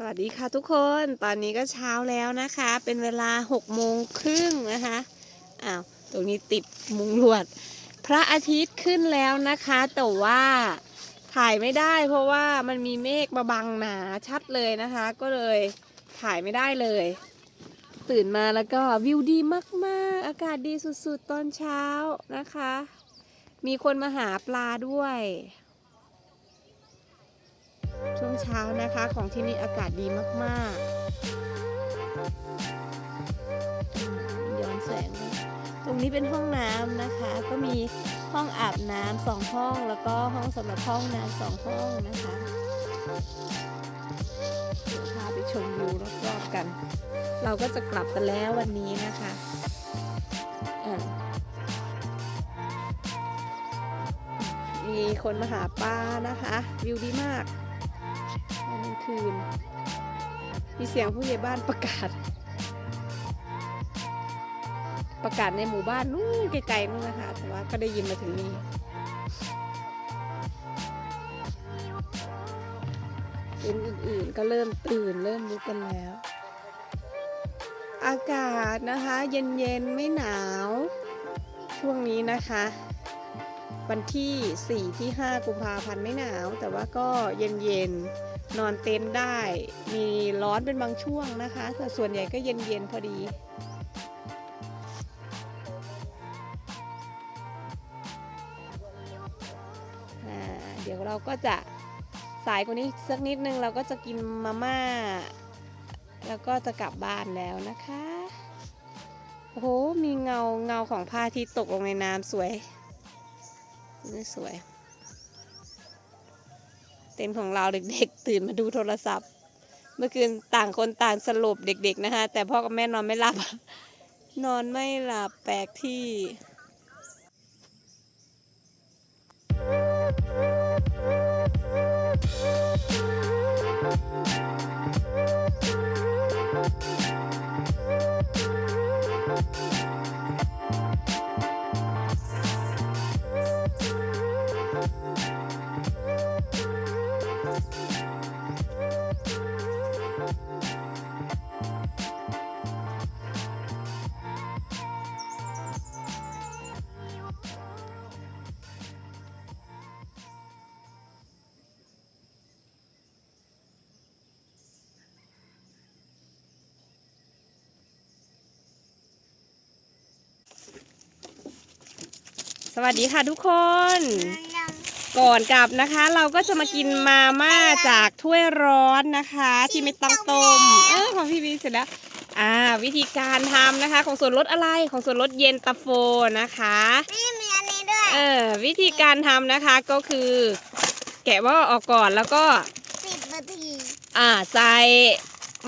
สวัสดีค่ะทุกคน ตอนนี้ก็เช้าแล้วนะคะ เป็นเวลาหกโมงครึ่งนะคะ อ้าว ตรงนี้ติดมุงลวด พระอาทิตย์ขึ้นแล้วนะคะ แต่ว่าถ่ายไม่ได้เพราะว่ามันมีเมฆมาบังหนาชัดเลยนะคะ ก็เลยถ่ายไม่ได้เลย ตื่นมาแล้วก็วิวดีมากๆ อากาศดีสุดๆ ตอนเช้านะคะ มีคนมาหาปลาด้วย ช่วงเช้านะคะของที่นี่อากาศดีมากๆ ย้อนแสง ตรงนี้เป็นห้องน้ำนะคะ ก็มีห้องอาบน้ำสองห้องแล้วก็ห้องสำหรับห้องน้ำสองห้องนะคะพาไปชมวิวรอบๆกัน เราก็จะกลับกันแล้ววันนี้นะคะมีคนมาหาปลานะคะ วิวดีมาก คืน มีเสียงผู้ใหญ่บ้านประกาศ ประกาศในหมู่บ้านนู้นไกลๆนู้นนะคะ แต่ว่าก็ได้ยินมาถึงนี่เป็นอื่นๆก็เริ่มตื่นเริ่มลุกกันแล้ว อากาศนะคะ เย็นๆไม่หนาว ช่วงนี้นะคะวันที่ 4 ที่ 5 กุมภาพันธ์ไม่หนาว แต่ว่าก็เย็นๆน นอนเต็นท์ได้ มีร้อนเป็นบางช่วงนะคะแต่ส่วนใหญ่ก็เย็นๆพอดีเดี๋ยวเราก็จะสายกว่านี้สักนิดนึงเราก็จะกินมาม่า แล้วก็จะกลับบ้านแล้วนะคะโอ้โหมีเงาเงาของพระอาทิตย์ตกลงในน้ำสวยนี่สวย เต็นท์ของเราเด็กๆ ตื่นมาดูโทรศัพท์ เมื่อคืนต่างคนต่างสลบเด็ก ๆ นะคะ แต่พ่อกับแม่นอนไม่หลับ นอนไม่หลับแปลกที่ส วัสดีค่ะทุกคน ก่อนกลับนะคะ เราก็จะมากินมาม่าจากถ้วยร้อนนะคะ ที่ไม่ต้องต้มเออของพี่บีเสร็จแล้วอ่าวิธีการทำนะคะ ของส่วนลดอะไรของส่วนลดเย็นตาโฟนะคะนี่มีอันนี้ด้วยเออวิธีการทำนะคะก็คือ แกะว่าออกก่อนแล้วก็สิบนาทีอ่าใส่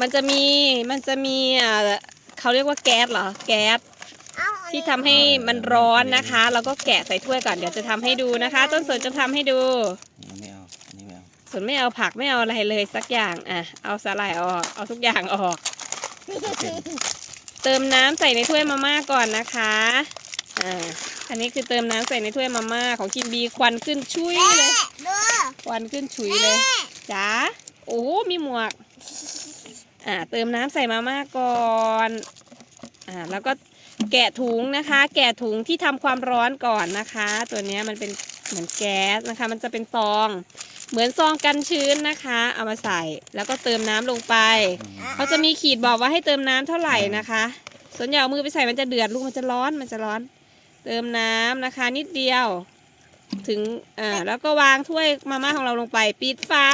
มันจะมีมันจะมีอ่าเขาเรียกว่าแก๊สเหรอแก๊สเอ้าอันนี้ ที่ทำให้มันร้อนนะคะ แล้วก็แกะใส่ถ้วยก่อนเดี๋ยวจะทำให้ดูนะคะ ต้นสนจะทำให้ดูอันนี้ไม่เอาอันนี้ไม่เอาส่วนไม่เอาผักไม่เอาอะไรเลยสักอย่างอะเอาสาหร่ายออกเอาทุกอย่างออก เติมน้ำใส่ในถ้วยมาม่าก่อนนะคะอ่าอันนี้คือเติมน้ำใส่ในถ้วยมาม่าของคิมบีควันขึ้นชุยแม่เลยดูควันขึ้นฉุยเลยจ้าโอ้โหมีหมวก อ่า เติมน้ำใส่มาม่าก่อน อ่า แล้วก็ แกะถุงนะคะ แกะถุงที่ทำความร้อนก่อนนะคะ ตัวนี้มันเป็นเหมือนแก๊สนะคะ มันจะเป็นซอง เหมือนซองกันชื้นนะคะ เอามาใส่แล้วก็เติมน้ำลงไปเขาจะมีขีดบอกว่าให้เติมน้ำเท่าไหร่นะคะ ส่วนใหญ่เอามือไปใส่มันจะเดือดลูกมันจะร้อนมันจะร้อน เติมน้ำนะคะ นิดเดียว ถึงอ่าแล้วก็วางถ้วยมาม่าของเราลงไปปิดฝา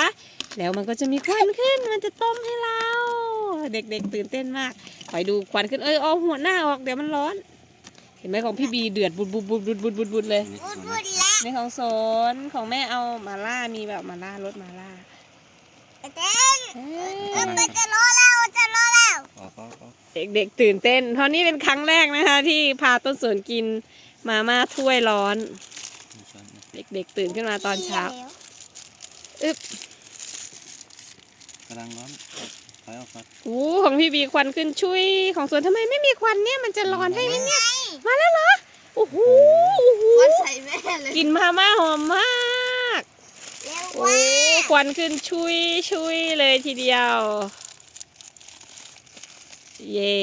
แล้วมันก็จะมีควันขึ้น มันจะต้มให้เรา เด็กๆตื่นเต้นมากคอยดูควันขึ้นเอ้ยเอาหัวหน้าออกเดี๋ยวมันร้อน เห็นไหมของพี่บีเดือดบุดบุดบุดบุดบุดบุดบุดเลยอันนี้พูดก่พูอนดนะแล้วในของโซนของแม่เอามาล่ามีแบบมาล่ารสมาล่าเต้นเอ้เอยอมันจะรอแล้วจะรอแล้วออกออกออกเด็กๆตื่นเต้น เพราะนี่เป็นครั้งแรกนะคะ ที่พาต้นสนกินมาม่าถ้วยร้อนมีช้อนนะเด็กๆตื่นขึ้นมาตอนเช้าอึ๊บกำลังร้อน ถอยออกก่อนโอ้ของพี่บีควันขึ้นชุยของสวนทำไมไม่มีควันเนี่ยมันจะร้อนให้ไหมเนี่ยมาแล้วเหรอโอ้โหโอ้โหมันใส่แม่เลยกลินมาม่าหอมมากเร็วโอ้ควันขึ้นชุยชุยเลยทีเดียว เย่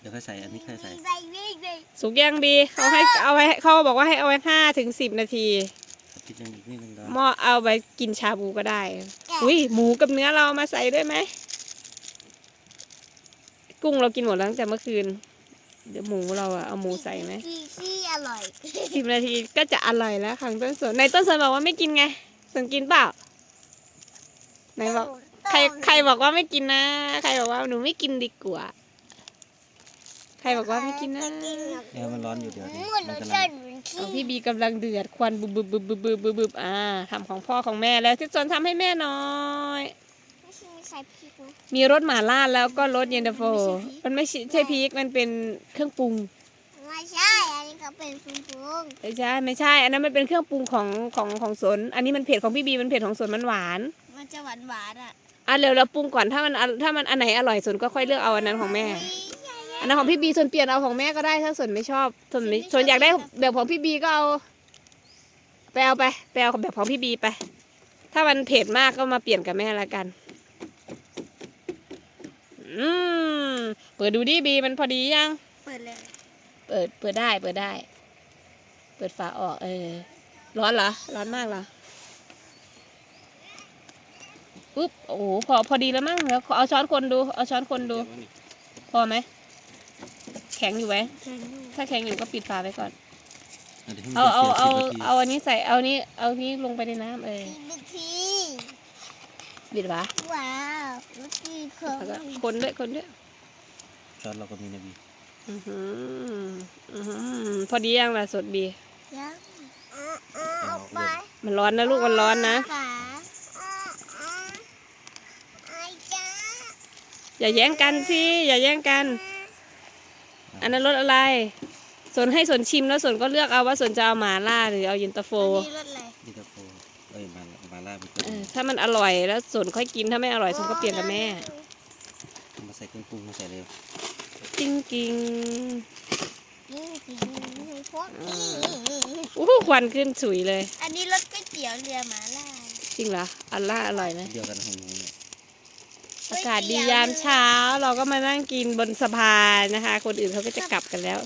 เดี๋ยวค่อยใส่อันนี้ค่อยใส่ไปวิ่งเลยสุกยังบีเขาให้เอาไว้เขาบอกว่าให้เอาไว้ห้าถึงสิบนาทีคิดยังอีกนิดนึงก่อนหม้อเอาไปกินชาบูก็ได้อุ้ยหมูกับเนื้อเราเอามาใส่ด้วยไหม กุ้งเรากินหมดแล้วตั้งแต่เมื่อคืน เดี๋ยวหมูเราอะเอาหมูใส่ไหมที่ที่อร่อยสิบนาทีก็จะอร่อยแล้วขังต้นสนในต้นสนบอกว่าไม่กินไงสนกินเปล่าไหนบอกใครใครบอกว่าไม่กินนะ ใครบอกว่าหนูไม่กินดีกว่าใครบอกว่าไม่กินนะเดี๋ยวมันร้อนอยู่เดี๋ยวดิหมดมัรนสกำลัชางติเหมือนเอาขี้พี่บีกำลังเดือดควันบึบบึบบึบบึบบึบบึบบึบอ่าทำของพ่อของแม่แล้วที่สนทำให้แม่หน้อยไม่ ใช่ใส่พริกนะ มีรสหม่าล่าแล้วก็รสเย็นตาโฟ มันไม่ใช่ใช่พริกมันเป็นเครื่องปรุง ไม่ใช่ อันนี้เขาเป็นฟุ้งฟุ้งไม่ใช่ไม่ใช่ อันนั้นมันเป็นเครื่องปรุงของของของสน อันนี้มันเผ็ดของพี่บีมันเผ็ดของสนมันหวาน มันจะหวานหวานๆอะอะเร็วเราปรุงก่อนถ้ามันอถ้ามันอันไหนอร่อยสนก็ค่อยเลือกเอาอันนั้นของแม่ อันนั้นของพี่บีส่วนเปลี่ยนเอาของแม่ก็ได้ถ้าส่วนไม่ชอบส่วนไม่ส่วนอยากได้แบบของพี่บีก็เอาไปเอาไปไปเอาแบบของพี่บีไป ถ้ามันเผ็ดมากก็มาเปลี่ยนกับแม่ละกัน อืมเปิดดูดิบีมันพอดียัง เปิดเลย เปิดเปิดได้เปิดได้ เปิดฝาออก เออ ร้อนเหรอ ร้อนมากเหรอปุ๊บโอ้โหพอพอดีแล้วมั้งแล้วเอาช้อนคนดูเอาช้อนคนดูเดี๋ยวมันนี่พอไหมแข็งอยู่ไหมแข็งอยู่ถ้าแข็งอยู่ก็ปิดฝาไว้ก่อนะดี๋ยวให้มันเอาเอาเอาสียวๆเอาอันนี้ใส่เอานี้เอานี้ลงไปในน้ำเออทีบิทีบิดฝาว้าวรสดีเคิร์ แล้วก็ฟคนด้วยคนด้วยช้อนเราก็มีนะบีอือหืออือหือพอดียังล่ะสดบียังอะอะเอาไปมันร้อนนะลูกมันร้อนนะขาอะอะไอ้จ้าอย่าแย่งกันสิอย่าแย่งกัน อันนั้นรสอะไรสนให้สนชิมแล้วสนก็เลือกเอาว่าสนจะเอาหมาล่าหรือเอาเย็นตาโฟอันนี้รสอะไรนี่ตะโฟเอ้ยมามาล่าไปก่อเออนถ้ามันอร่อยแล้วสนค่อยกินถ้าไม่อร่อยสนก็เปลี่ยนกับแม่เอามา ใส่เครื่องปรุงมาใส่เร็วจริงจริงนี่สิพวกนี้ๆอู้หูควันขึ้นฉุยเลย อันนี้รสก๋วยเตี๋ยวเรือหมาล่าจริงเหรออัลล่าอร่อยไหมเดียวกันของหนูเนี่ยอากาศดียามเช้าเราก็มานั่งกินบนสะพานนะคะ คนอื่นเขาก็จะกลับกันแล้ว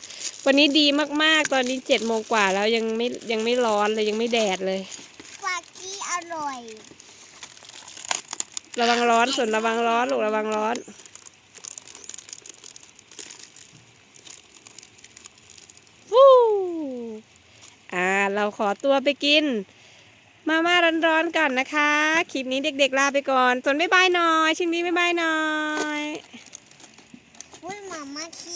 วันนี้ดีมากๆ ตอนนี้เจ็ดโมงกว่าแล้วยังไม่ยังไม่ร้อนเลยยังไม่แดดเลยฟากี้อร่อย ระวังร้อนส่วนระวังร้อนลูกระวังร้อนฟู้อ่า เราขอตัวไปกิน มาม่าร้อนๆก่อนนะคะ คลิปนี้เด็กๆลาไปก่อน ส่วนบ๊ายบายหน่อย ชิ้นนี้บ๊ายบายหน่อย